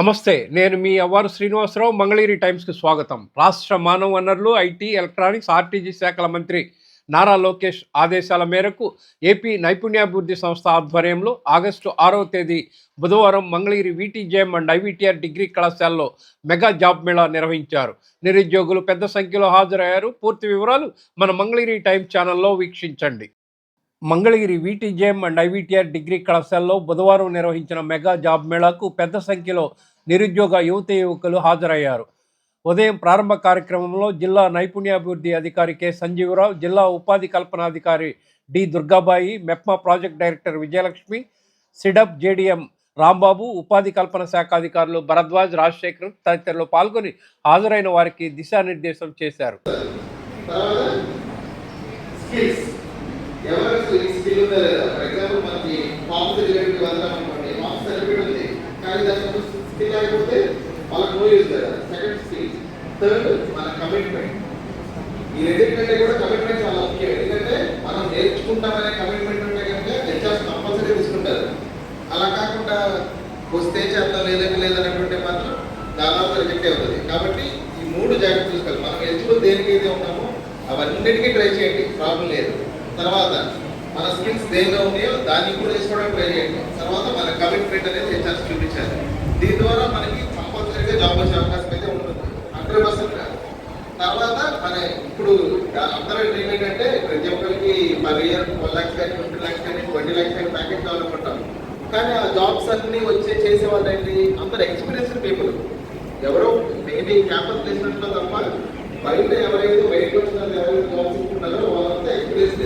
నమస్తే నేను మీ అవ్వారు శ్రీనివాసరావు మంగళగిరి టైమ్స్కి స్వాగతం. రాష్ట్ర మానవ వనరులు ఐటీ ఎలక్ట్రానిక్స్ ఆర్టీజీ శాఖల మంత్రి నారా లోకేష్ ఆదేశాల మేరకు ఏపీ నైపుణ్యాభివృద్ధి సంస్థ ఆధ్వర్యంలో ఆగస్టు ఆరవ తేదీ బుధవారం Mangalagiri VTJM and IVTR degree కళాశాలలో మెగా జాబ్ మేళా నిర్వహించారు. నిరుద్యోగులు పెద్ద సంఖ్యలో హాజరయ్యారు. పూర్తి వివరాలు మన మంగళగిరి టైమ్స్ ఛానల్లో వీక్షించండి. Mangalagiri VTJM and IVTR degree కళాశాలలో బుధవారం నిర్వహించిన మెగా జాబ్ మేళాకు పెద్ద సంఖ్యలో నిరుద్యోగ యువత యువకులు హాజరయ్యారు. ఉదయం ప్రారంభ కార్యక్రమంలో జిల్లా నైపుణ్యాభివృద్ధి అధికారి కె సంజీవరావు జిల్లా ఉపాధి కల్పనాధికారి D Durgabai MEPMA project director Vijayalakshmi SEEDAP JDM Rambabu ఉపాధి కల్పన శాఖ అధికారులు భరద్వాజ్ రాజశేఖర్ తదితరులు పాల్గొని హాజరైన వారికి దిశానిర్దేశం చేశారు. ఎవరికి ఈ స్కిల్ ఉందా లేదా. ఫర్ ఎగ్జాంపుల్ మనకి ఫార్మ్ సర్టిఫికేట్ వెళ్తాం అనుకోండి. ఫార్మ్ సర్టిఫికేట్ ఉంది కానీ దాని స్కిల్ అయిపోతే వాళ్ళకి నో యూజ్ కదా. సెకండ్ స్కిల్ థర్డ్ మన కమిట్మెంట్ ఈ రెండింటికంటే కూడా కమిట్మెంట్ చాలా ముఖ్యం. ఎందుకంటే మనం నేర్చుకుంటామనే కమిట్మెంట్ ఉంటే కనుక హెచ్ఆర్స్ కంపల్సరీ తీసుకుంటారు. అలా కాకుండా వస్తే చేద్దాం లేదంటే లేదన్నటువంటి మాత్రం దాదాపు రిజెక్ట్ అవుతుంది కాబట్టి ఈ మూడు జాగ్రత్తలు తీసుకోవాలి మనం ఎలిజిబుల్ దేనికైతే ఉన్నామో అవన్నిటికీ ట్రై చేయండి. ప్రాబ్లం లేదు. తర్వాత మన స్కిల్స్ దేనిలో ఉన్నాయో దాన్ని కూడా వేసుకోవడానికి ట్రై చేయండి. తర్వాత మన కమిట్మెంట్ అనేది హెచ్ఆర్స్ చూపించాలి. దీని ద్వారా మనకి కంపల్సరీగా జాబ్ వచ్చే అవకాశం అయితే ఉంటుంది. హండ్రెడ్ పర్సెంట్ తర్వాత మన ఇప్పుడు అందరూ డ్రీమ్ ఏంటంటే ప్రతి ఒక్కరికి పర్ ఇయర్ వన్ ల్యాక్స్ కానీ ట్వంటీ ల్యాక్స్ కానీ ట్వంటీ ల్యాక్స్ కానీ ప్యాకేజ్ కావాలనుకుంటాం. కానీ ఆ జాబ్స్ అన్నీ వచ్చే చేసే వాళ్ళు ఏంటి అందరు ఎక్స్పీరియన్స్డ్ పీపుల్ ఎవరో మేబీ క్యాంపస్ ప్లేస్మెంట్లో తప్ప బయట ఎవరైతే బయట వచ్చిన ఎవరైతే జాబ్స్ ఉంటున్నారో వాళ్ళంతా ఎక్స్పీరియన్స్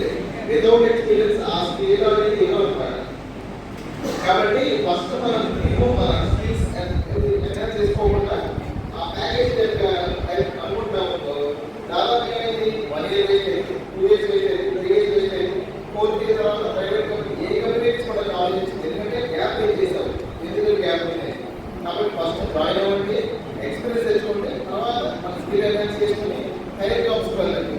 ఏదో ఎక్స్పీరియన్స్ ఆ స్కేల్ అనేది ఏదో కాబట్టి ఫస్ట్ మనం మినిమం మన స్కిల్స్ ఎన్హాన్స్ చేసుకోకుండా ఆ ప్యాకేజ్ యొక్క అనుకుంటాము దాదాపు ఏమైంది వన్ ఇయర్ వేస్ట్ అయింది టూ ఇయర్స్ వేస్ట్ అయింది త్రీ ఇయర్స్ వేస్ట్ అయింది ఫోర్త్ ఇయర్ తర్వాత ప్రైవేట్ కంపెనీ ఏ కంపెనీస్ మనకు ఆలోచించింది ఎందుకంటే గ్యాప్ ఏం చేసాం ఎందుకు గ్యాప్ ఉంది కాబట్టి ఫస్ట్ జాయిన్ అవ్వండి ఎక్స్పీరియన్స్ తెచ్చుకోండి తర్వాత మన స్కిల్ ఎన్హాన్స్ చేసుకుని హైయర్ జాబ్స్ వెళ్ళండి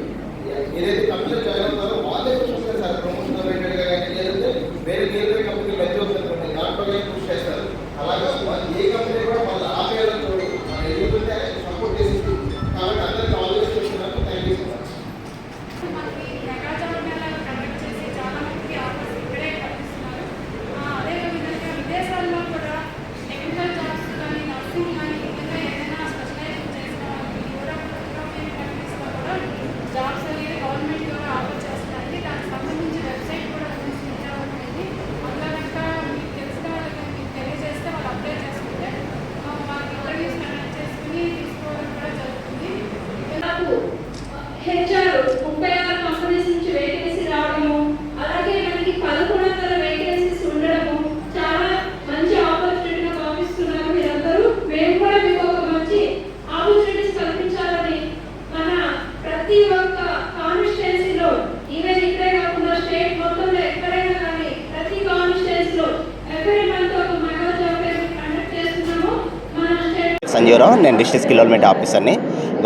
ఏదైతే కంపెనీలో జాయిన్ అవుతారో వాళ్ళే చూస్తారు సార్ ప్రమోషన్ రిలేటెడ్గా కానీ లేదంటే వేరే వేరే కంపెనీ మధ్య వస్తుంది దాంట్లో కానీ పుష్ చేస్తారు అలాగా వాళ్ళు ఏ కంపెనీ కూడా వాళ్ళ ఆపేయాలని చూడదు మన ఎదుగుతుంటే సపోర్ట్ చేసి కాబట్టి అందరికీ ఆల్వేస్ చేస్తున్నాను థ్యాంక్ యూ సో మచ్ మనకి మెగాజాబ్ మేళాలు కండక్ట్ చేసి చాలా మందికి ఆఫర్స్ ఇక్కడే కల్పిస్తున్నారు ఆ, అదేవిధంగా విదేశాల్లో కూడా టెక్నికల్ జాబ్స్ కానీ నర్సింగ్ కానీ ఇంకా ఏదైనా స్పెషలైజేషన్ చేసిన వాళ్ళకి యూరోప్ యూరోపియన్ కంట్రీస్లో కూడా జాబ్స్ అనేది గవర్నమెంట్ కూడా ఆఫర్ చేస్తుంది దానికి సంబంధించి వెబ్సైట్ కూడా నిర్మించబడింది అందులో కనుక మీకు తెలిసిన వాళ్ళకి మీకు తెలియజేస్తే వాళ్ళు అప్లై చేసుకుంటే ఆ, వాళ్ళకి ఇంటర్వ్యూస్ కండక్ట్ చేసుకుని తీసుకోవడం కూడా జరుగుతుంది నాకు హెచ్ఆర్ ముప్పై ఆరు కంపెనీస్ నుంచి వేకెన్సీ రావడము అలాగే మనకి పదకొండు వందల వేకెన్సీస్ ఉండడము చాలా మంచి ఆపర్చునిటీగా భావిస్తున్నారు మీరందరూ మేము కూడా మీకు ఒక మంచి ఆపర్చునిటీస్ కల్పించాలని మన ప్రతి ఒక్క కాన్స్టిట్యున్సీలో ఈవెన్ ఇక్కడే కాకుండా స్టేట్ మొత్తంలో ఎక్కడైనా కానీ ప్రతి కాన్స్టిట్యున్సీలో ఎవ్రీ మంత్ ఒక మెగా జాబ్ కండక్ట్ చేస్తున్నాము మన స్టేట్ నేను డిస్ట్రిక్ట్ కిలోమీటర్ డెవలప్మెంట్ ఆఫీసర్ని.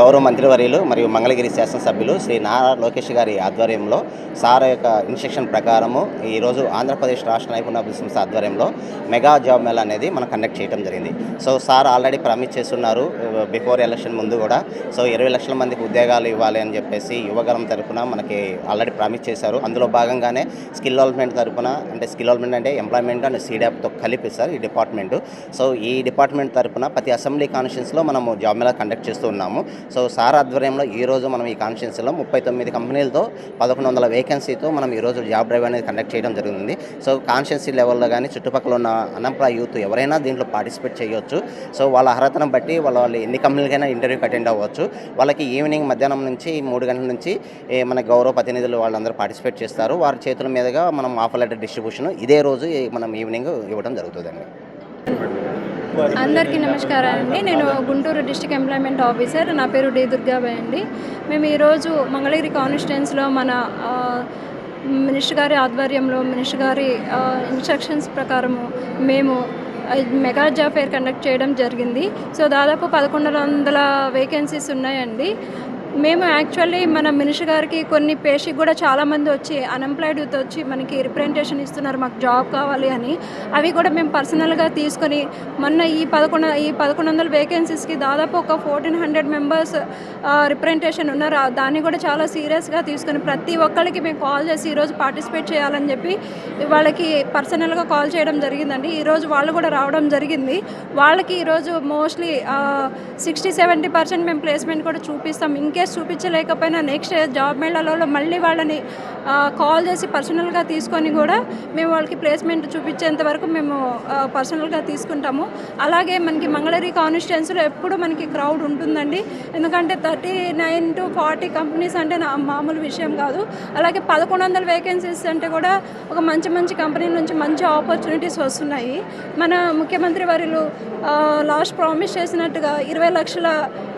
గౌరవ మంత్రివర్యులు మరియు మంగళగిరి శాసనసభ్యులు శ్రీ నారా లోకేష్ గారి ఆధ్వర్యంలో సార్ యొక్క ఇన్స్ట్రక్షన్ ప్రకారము ఈరోజు ఆంధ్రప్రదేశ్ రాష్ట్ర నైపుణ్యాభివృద్ధి సంస్థ ఆధ్వర్యంలో మెగా జాబ్ మేళ అనేది మనం కండక్ట్ చేయడం జరిగింది. సో సార్ ఆల్రెడీ ప్రామిస్ చేస్తున్నారు uh, బిఫోర్ ఎలక్షన్ ముందు కూడా. సో ఇరవై లక్షల మందికి ఉద్యోగాలు ఇవ్వాలి అని చెప్పేసి యువగరం తరపున మనకి ఆల్రెడీ ప్రామిస్ చేశారు. అందులో భాగంగానే స్కిల్ డెవలప్మెంట్ తరపున అంటే స్కిల్ డెవలప్మెంట్ అంటే ఎంప్లాయ్మెంట్ అండ్ సీడాప్తో కలిపి సార్ ఈ డిపార్ట్మెంట్ సో ఈ డిపార్ట్మెంట్ తరపున ప్రతి అసెంబ్లీ కాన్ఫరెన్స్లో మనము జాబ్ మేళ కండక్ట్ చేస్తూ ఉన్నాము. సో సార్ ఆధ్వర్యంలో ఈరోజు మనం ఈ కాన్ఫరెన్స్లో ముప్పై తొమ్మిది కంపెనీలతో పదకొండు వందల వేకెన్సీతో మనం ఈరోజు జాబ్ డ్రైవ్ అనేది కండక్ట్ చేయడం జరిగింది. సో కాన్షియన్సీ లెవెల్లో కానీ చుట్టుపక్కల ఉన్న అన్ఎంప్లాయ్ యూత్ ఎవరైనా దీంట్లో పార్టిసిపేట్ చేయొచ్చు. సో వాళ్ళ అర్హతను బట్టి వాళ్ళ వాళ్ళు ఎన్ని కంపెనీలకైనా ఇంటర్వ్యూకి అటెండ్ అవ్వచ్చు. వాళ్ళకి ఈవినింగ్ మధ్యాహ్నం నుంచి మూడు గంటల నుంచి మన గౌరవ ప్రతినిధులు వాళ్ళందరూ పార్టిసిపేట్ చేస్తారు. వారి చేతుల మీదుగా మనం ఆఫర్ లెటర్ డిస్ట్రిబ్యూషన్ ఇదే రోజు మనం ఈవినింగ్ ఇవ్వడం జరుగుతుందండి. అందరికీ నమస్కారం అండి. నేను గుంటూరు డిస్టిక్ ఎంప్లాయ్మెంట్ ఆఫీసర్. నా పేరు డి దుర్గాబాయ్ అండి. మేము ఈరోజు మంగళగిరి కాన్స్టిట్యున్స్లో మన మినిస్టర్ గారి ఆధ్వర్యంలో మినిస్టర్ గారి ఇన్స్ట్రక్షన్స్ ప్రకారము మేము మెగా జాబ్ ఫేర్ కండక్ట్ చేయడం జరిగింది. సో దాదాపు పదకొండు వందల వేకెన్సీస్ ఉన్నాయండి. మేము యాక్చువల్లీ మన మినిషి గారికి కొన్ని పేషి కూడా చాలామంది వచ్చి అన్ఎంప్లాయిడ్ వచ్చి మనకి రిప్రజెంటేషన్ ఇస్తున్నారు మాకు జాబ్ కావాలి అని. అవి కూడా మేము పర్సనల్గా తీసుకొని మొన్న ఈ పదకొండు ఈ పదకొండు వందల వేకెన్సీస్కి దాదాపు ఒక ఫోర్టీన్ హండ్రెడ్ మెంబర్స్ రిప్రజెంటేషన్ ఉన్నారు. దాన్ని కూడా చాలా సీరియస్గా తీసుకొని ప్రతి ఒక్కరికి మేము కాల్ చేసి ఈరోజు పార్టిసిపేట్ చేయాలని చెప్పి వాళ్ళకి పర్సనల్గా కాల్ చేయడం జరిగిందండి. ఈరోజు వాళ్ళు కూడా రావడం జరిగింది. వాళ్ళకి ఈరోజు మోస్ట్లీ సిక్స్టీ సెవెంటీ పర్సెంట్ మేము ప్లేస్మెంట్ కూడా చూపిస్తాం. ఇంకే కేస్ చూపించలేకపోయినా నెక్స్ట్ జాబ్ మేళాలలో మళ్ళీ వాళ్ళని కాల్ చేసి పర్సనల్గా తీసుకొని కూడా మేము వాళ్ళకి ప్లేస్మెంట్ చూపించేంత వరకు మేము పర్సనల్గా తీసుకుంటాము. అలాగే మనకి మంగళగిరి కాన్స్టిట్యున్సీలో ఎప్పుడు మనకి క్రౌడ్ ఉంటుందండి. ఎందుకంటే thirty nine to forty companies అంటే నా మామూలు విషయం కాదు. అలాగే పదకొండు వందల వేకెన్సీస్ అంటే కూడా ఒక మంచి మంచి కంపెనీ నుంచి మంచి ఆపర్చునిటీస్ వస్తున్నాయి. మన ముఖ్యమంత్రి వారిలు లాస్ట్ ప్రామిస్ చేసినట్టుగా ఇరవై లక్షల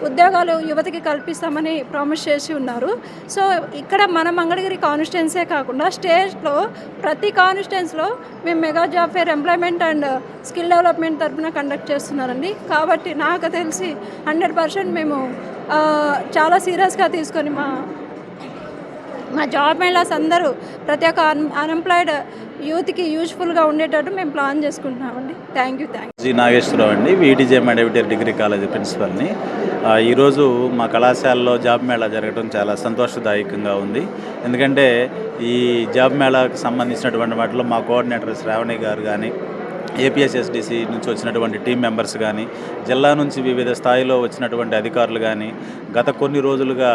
ఉద్యోగాలు యువతకి కల్పిస్తామని ప్రామిస్ చేసి ఉన్నారు. సో ఇక్కడ మన మంగళగిరి కాన్స్టిట్యున్సే కాకుండా స్టేట్లో ప్రతి కాన్స్టిట్యున్స్లో మేము mega job fair employment and skill development తరఫున కండక్ట్ చేస్తున్నారండి. కాబట్టి నాకు తెలిసి హండ్రెడ్ పర్సెంట్ మేము చాలా సీరియస్గా తీసుకొని మా మా జాబ్ మేళాస్ అందరూ ప్రతి ఒక్క అన్ఎంప్లాయిడ్ యూత్కి యూజ్ఫుల్గా ఉండేటట్టు మేము ప్లాన్ చేసుకుంటున్నామండి. Thank you thank G Nageswararao అండి వీటీజే మెడవిటర్ డిగ్రీ కాలేజ్ ప్రిన్సిపల్ని. ఈరోజు మా కళాశాలలో జాబ్ మేళా జరగడం చాలా సంతోషదాయకంగా ఉంది. ఎందుకంటే ఈ జాబ్ మేళాకు సంబంధించినటువంటి వాటిలో మా కోఆర్డినేటర్ శ్రావణి గారు కానీ ఏపీఎస్ఎస్డిసి నుంచి వచ్చినటువంటి టీం మెంబర్స్ కానీ జిల్లా నుంచి వివిధ స్థాయిలో వచ్చినటువంటి అధికారులు కానీ గత కొన్ని రోజులుగా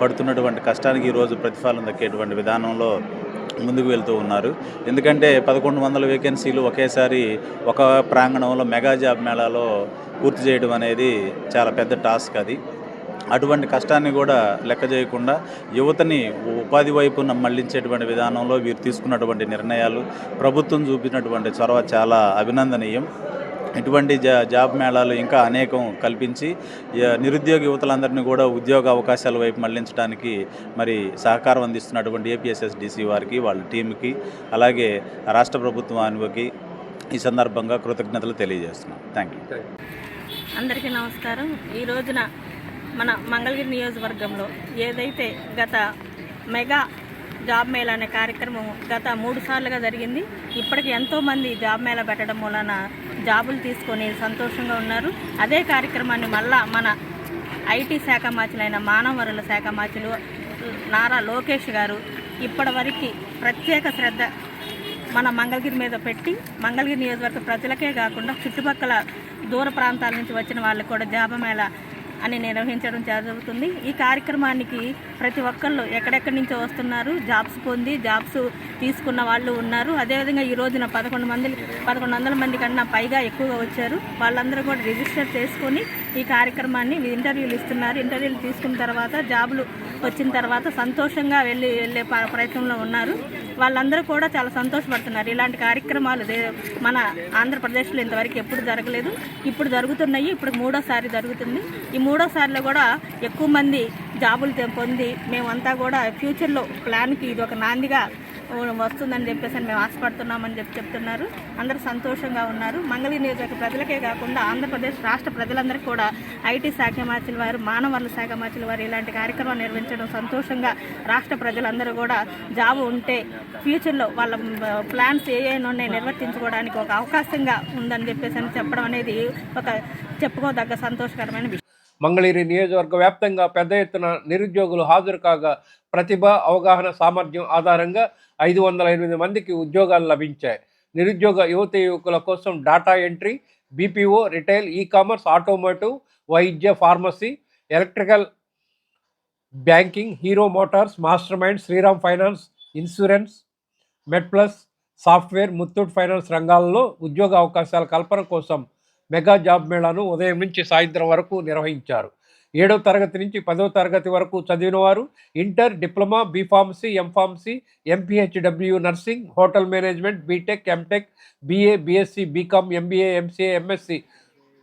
పడుతున్నటువంటి కష్టానికి ఈరోజు ప్రతిఫలం దక్కేటువంటి విధానంలో ముందుకు వెళ్తూ ఉన్నారు. ఎందుకంటే పదకొండు వందల వేకెన్సీలు ఒకేసారి ఒక ప్రాంగణంలో మెగా జాబ్ మేళాలో పూర్తి చేయడం అనేది చాలా పెద్ద టాస్క్ అది. అటువంటి కష్టాన్ని కూడా లెక్క చేయకుండా యువతని ఉపాధి వైపున మళ్ళించేటువంటి విధానంలో వీరు తీసుకున్నటువంటి నిర్ణయాలు ప్రభుత్వం చూపినటువంటి చొరవ చాలా అభినందనీయం. ఇటువంటి జా జాబ్ మేళాలు ఇంకా అనేకం కల్పించి నిరుద్యోగ యువతలందరినీ కూడా ఉద్యోగ అవకాశాల వైపు మళ్ళించడానికి మరి సహకారం అందిస్తున్నటువంటి ఏపీఎస్ఎస్డిసి వారికి వాళ్ళ టీంకి అలాగే రాష్ట్ర ప్రభుత్వానికి ఈ సందర్భంగా కృతజ్ఞతలు తెలియజేస్తున్నాం. థ్యాంక్ యూ అందరికీ నమస్కారం. ఈ రోజున మన మంగళగిరి నియోజకవర్గంలో ఏదైతే గత మెగా జాబ్ మేళా అనే కార్యక్రమం గత మూడు సార్లుగా జరిగింది ఇప్పటికి ఎంతోమంది జాబ్ మేళా పెట్టడం వలన జాబులు తీసుకొని సంతోషంగా ఉన్నారు. అదే కార్యక్రమాన్ని మళ్ళా మన ఐటీ శాఖ మాచులైన మానవ వనరుల శాఖ మాచులు నారా లోకేష్ గారు ఇప్పటివరకు ప్రత్యేక శ్రద్ధ మన మంగళగిరి మీద పెట్టి మంగళగిరి నియోజకవర్గ ప్రజలకే కాకుండా చుట్టుపక్కల దూర ప్రాంతాల నుంచి వచ్చిన వాళ్ళకి కూడా జాబమేళ అని నిర్వహించడం జరుగుతుంది. ఈ కార్యక్రమానికి ప్రతి ఒక్కళ్ళు ఎక్కడెక్కడి నుంచో వస్తున్నారు జాబ్స్ పొంది జాబ్స్ తీసుకున్న వాళ్ళు ఉన్నారు. అదేవిధంగా ఈ రోజున పదకొండు మంది పదకొండు వందల మంది కన్నా పైగా ఎక్కువగా వచ్చారు. వాళ్ళందరూ కూడా రిజిస్టర్ చేసుకొని ఈ కార్యక్రమాన్ని ఇంటర్వ్యూలు ఇస్తున్నారు. ఇంటర్వ్యూలు తీసుకున్న తర్వాత జాబులు వచ్చిన తర్వాత సంతోషంగా వెళ్ళి వెళ్ళే ప్రయత్నంలో ఉన్నారు. వాళ్ళందరూ కూడా చాలా సంతోషపడుతున్నారు. ఇలాంటి కార్యక్రమాలు మన ఆంధ్రప్రదేశ్లో ఇంతవరకు ఎప్పుడు జరగలేదు. ఇప్పుడు జరుగుతున్నాయి. ఇప్పుడు మూడోసారి జరుగుతుంది. ఈ మూడోసారిలో కూడా ఎక్కువ మంది జాబులు పొంది మేమంతా కూడా ఫ్యూచర్లో ప్లాన్కి ఇది ఒక నాందిగా వస్తుందని చెప్పేసి అని మేము ఆశపడుతున్నామని చెప్పి చెప్తున్నారు. అందరూ సంతోషంగా ఉన్నారు. మంగళి నియోజక ప్రజలకే కాకుండా ఆంధ్రప్రదేశ్ రాష్ట్ర ప్రజలందరికీ కూడా ఐటీ శాఖ మార్చిన వారు మానవ వనరుల శాఖ మార్చిన వారు ఇలాంటి కార్యక్రమాలు నిర్వహించడం సంతోషంగా రాష్ట్ర ప్రజలందరూ కూడా జాబ్ ఉంటే ఫ్యూచర్లో వాళ్ళ ప్లాన్స్ ఏ ఏ ఉన్నాయి నిర్వర్తించుకోవడానికి ఒక అవకాశంగా ఉందని చెప్పేసి అని చెప్పడం అనేది ఒక చెప్పుకోదగ్గ సంతోషకరమైన విషయం. మంగళగిరి నియోజకవర్గ వ్యాప్తంగా పెద్ద ఎత్తున నిరుద్యోగులు హాజరు కాగా ప్రతిభ అవగాహన సామర్థ్యం ఆధారంగా ఐదు వందల ఎనిమిది మందికి ఉద్యోగాలు లభించాయి. నిరుద్యోగ యువత యువకుల కోసం data entry BPO retail e commerce automotive వైద్య pharmacy electrical banking Hero Motors master mind Shriram finance insurance MedPlus software Muthoot finance రంగాల్లో ఉద్యోగ అవకాశాల కల్పన కోసం మెగా జాబ్ మేళాను ఉదయం నుంచి సాయంత్రం వరకు నిర్వహించారు. ఏడవ తరగతి నుంచి పదవ తరగతి వరకు చదివిన వారు inter diploma B Pharmacy M Pharmacy MPHW nursing hotel management B Tech M Tech BA BSc BCom MBA MCA MSc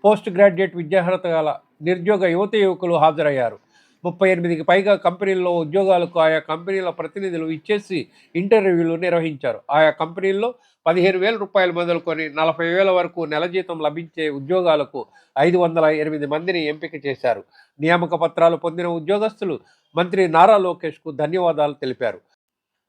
post graduate విద్యార్హత గల నిరుద్యోగ యువత యువకులు హాజరయ్యారు. ముప్పై ఎనిమిదికి పైగా కంపెనీల్లో ఉద్యోగాలకు ఆయా కంపెనీల ప్రతినిధులు ఇచ్చేసి ఇంటర్వ్యూలు నిర్వహించారు. ఆయా కంపెనీల్లో పదిహేను వేల రూపాయలు మొదలుకొని నలభై వేల వరకు నెల జీతం లభించే ఉద్యోగాలకు ఐదు వందల ఎనిమిది మందిని ఎంపిక చేశారు. నియామక పత్రాలు పొందిన ఉద్యోగస్తులు మంత్రి నారా లోకేష్కు ధన్యవాదాలు తెలిపారు.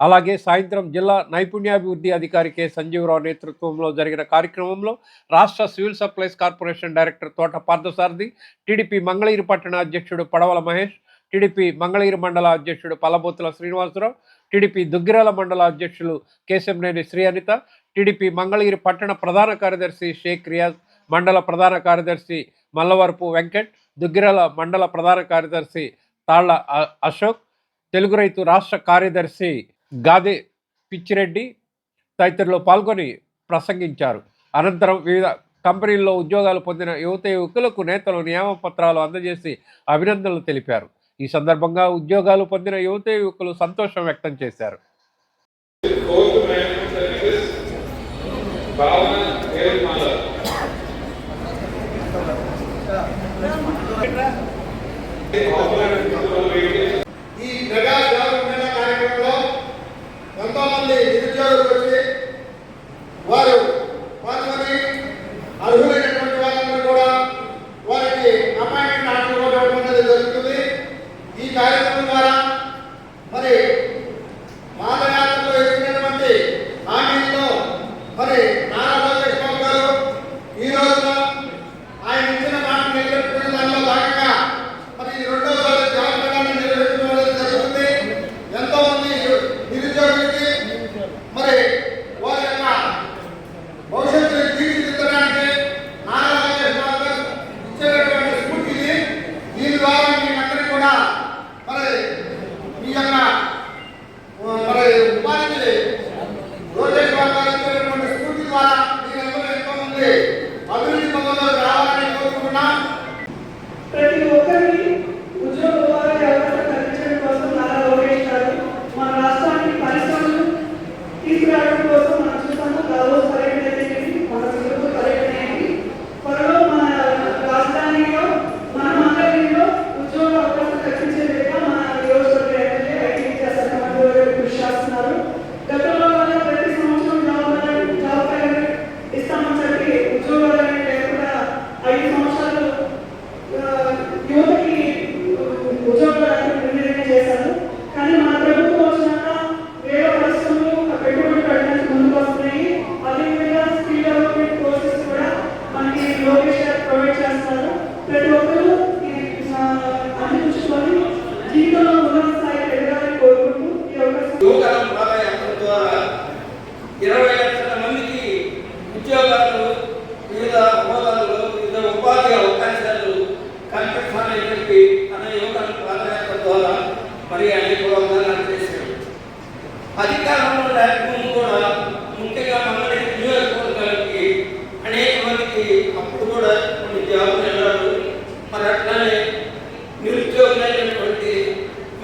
అలాగే సాయంత్రం జిల్లా నైపుణ్యాభివృద్ధి అధికారి కె. సంజీవరావు నేతృత్వంలో జరిగిన కార్యక్రమంలో రాష్ట్ర సివిల్ సప్లైస్ కార్పొరేషన్ డైరెక్టర్ తోట పార్థసారథి టీడీపీ మంగళగిరి పట్టణ అధ్యక్షుడు పడవల మహేష్ టీడీపీ మంగళగిరి మండల అధ్యక్షుడు పల్లబోతుల శ్రీనివాసరావు టీడీపీ దుగ్గిరాల మండల అధ్యక్షులు కేశంనేని శ్రీ అనిత టీడీపీ మంగళగిరి పట్టణ ప్రధాన కార్యదర్శి షేక్ రియాజ్ మండల ప్రధాన కార్యదర్శి మల్లవరపు వెంకట్ దుగ్గిరాల మండల ప్రధాన కార్యదర్శి తాళ్ళ అశోక్ తెలుగు రైతు రాష్ట్ర కార్యదర్శి గాదే పిచ్చిరెడ్డి తదితరులు పాల్గొని ప్రసంగించారు. అనంతరం వివిధ కంపెనీల్లో ఉద్యోగాలు పొందిన యువత యువకులకు నేతలు నియామపత్రాలు అందజేసి అభినందనలు తెలిపారు. ఈ సందర్భంగా ఉద్యోగాలు పొందిన యువత యువకులు సంతోషం వ్యక్తం చేశారు.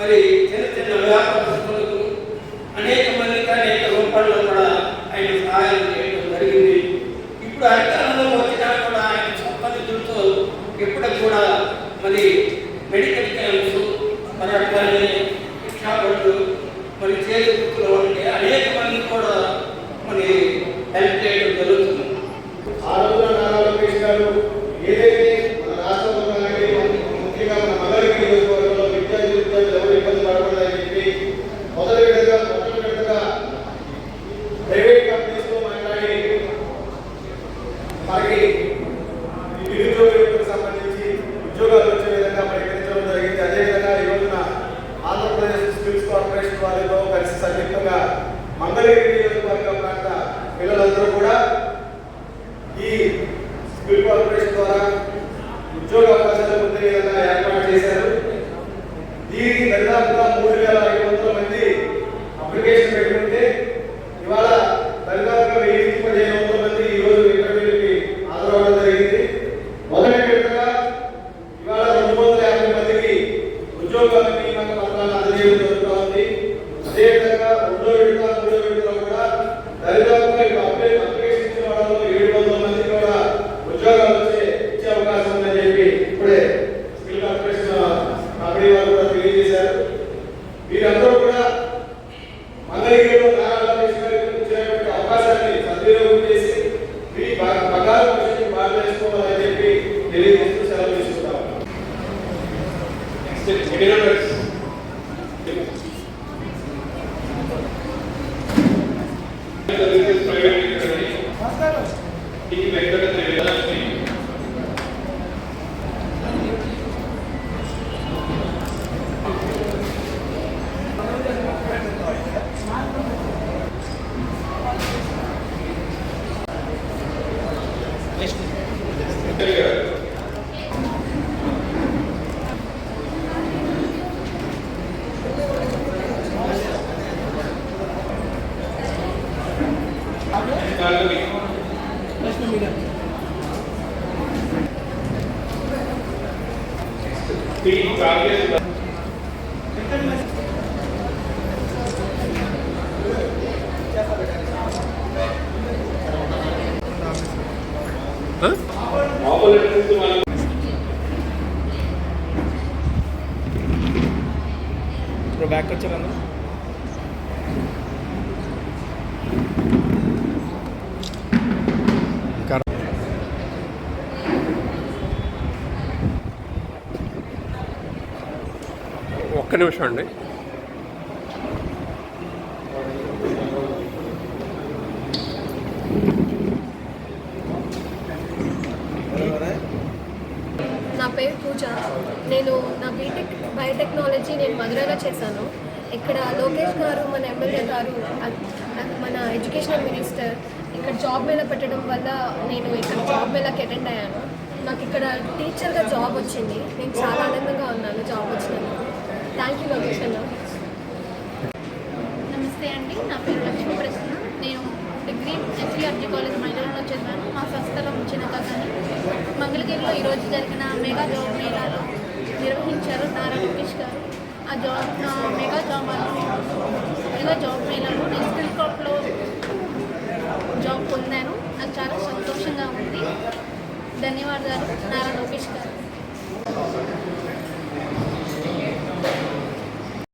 మరి చిన్న చిన్న వ్యాపారస్తులకు అనేక మందికి అనేక రూపాల్లో కూడా ఆయన సహాయం చేయడం జరిగింది. ఇప్పుడు అధికారంలో వచ్చినా కూడా ఆయన సొంత నిధులతో కూడా మరి మెడికల్ క్యాంప్స్ మరి అట్లానే మరి చేతి T Venkata Trivedalakshmi tem lugar que ఒక్క నిమిషం అండి. నా పేరు పూజ. నేను నా బీటెక్ బయోటెక్నాలజీ నేను మధురలో చేశాను. ఇక్కడ లోకేష్ గారు మన ఎమ్మెల్యే గారు మన ఎడ్యుకేషనల్ మినిస్టర్ ఇక్కడ జాబ్ మేళ పెట్టడం వల్ల నేను ఇక్కడ జాబ్ మేళకి అటెండ్ అయ్యాను. నాకు ఇక్కడ టీచర్గా జాబ్ వచ్చింది. నేను చాలా ఆనందంగా ఉన్నాను జాబ్ వచ్చిన థ్యాంక్ యూ లోకేష్ అన్న నమస్తే అండి నా పేరు లక్ష్మీ ప్రసన్న నేను ఆర్జీ కాలేజ్ మైదానంలో చదివాను. మా స్వస్థలం చిన్న కథని మంగళగిరిలో ఈరోజు జరిగిన మెగా జాబ్ మేళాలో నిర్వహించారు నారా లోకేష్ గారు. ఆ జాబ్ నా మెగా జాబ్ మెగా జాబ్ మేళాలో నేను స్కిల్ క్రాప్లో జాబ్ పొందాను. నాకు చాలా సంతోషంగా ఉంది. ధన్యవాదాలు నారా లోకేష్ గారు.